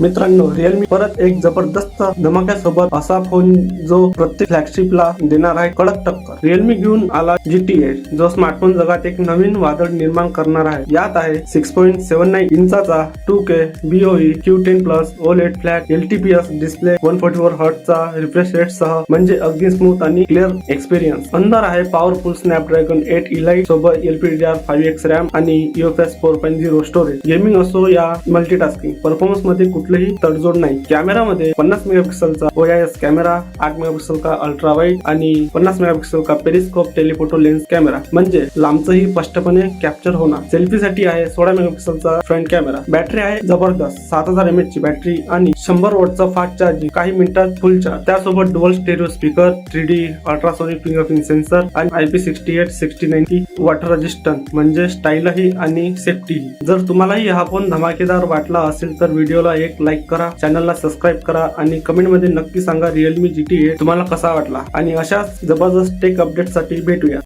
मित्रांनो रिअलमी परत एक जबरदस्त धमाक्यासोबत असा फोन जो प्रत्येक फ्लॅगशिपला देणार आहे कडक टक्कर. रिअलमी घेऊन आला जी टी एट जो स्मार्टफोन जगात एक नवीन वादळ निर्माण करणार आहे. यात आहे सिक्स पॉईंट सेव्हन नाईन इंचाचा two K BOE Q ten plus OLED flat L T P S display one forty four हर्टचा refresh rate सह म्हणजे अगदी स्मूथ आणि क्लिअर एक्सपिरियन्स अंदर आहे पॉवरफुल स्नॅपड्रॅगन एट इलाईट सोबत L P D R five X RAM आणि UFS four point zero storage gaming असो या मल्टीटास्किंग परफॉर्मन्समध्ये कुठलीही तडजोड नाही. कॅमेरामध्ये पन्नास मेगापिक्सलचा ओ एस कॅमेरा आठ मेगापिक्सल का अल्ट्रा आणि पन्नास मेगापिक्सल का पेरिस्कोप टेलिफोटो लेन्स कॅमेरा. म्हणजे लांबचंही स्पष्टपणे कॅप्चर होणार. सेल्फीसाठी आहे सोळा मेगापिक्सलचा फ्रंट कॅमेरा. बॅटरी आहे जबरदस्त. सात हजार एम ची बॅटरी आणि शंभर वॉटचा फास्ट चार्जिंग काही मिनिटात फुल चार्ज त्यासोबत dual stereo speaker three D ultrasonic fingerprint sensor आणि I P sixty eight sixty ninety water resistant म्हणजे स्टाईलही आणि सेफ्टीही जर तुम्हालाही हा फोन धमाकेदार वाटला असेल तर व्हिडिओला एक लाईक करा चॅनलला सबस्क्राईब करा आणि कमेंटमध्ये नक्की सांगा रिअलमी जी टी तुम्हाला कसा वाटला. आणि अशाच जबरदस्त टेक अपडेटसाठी भेटूया.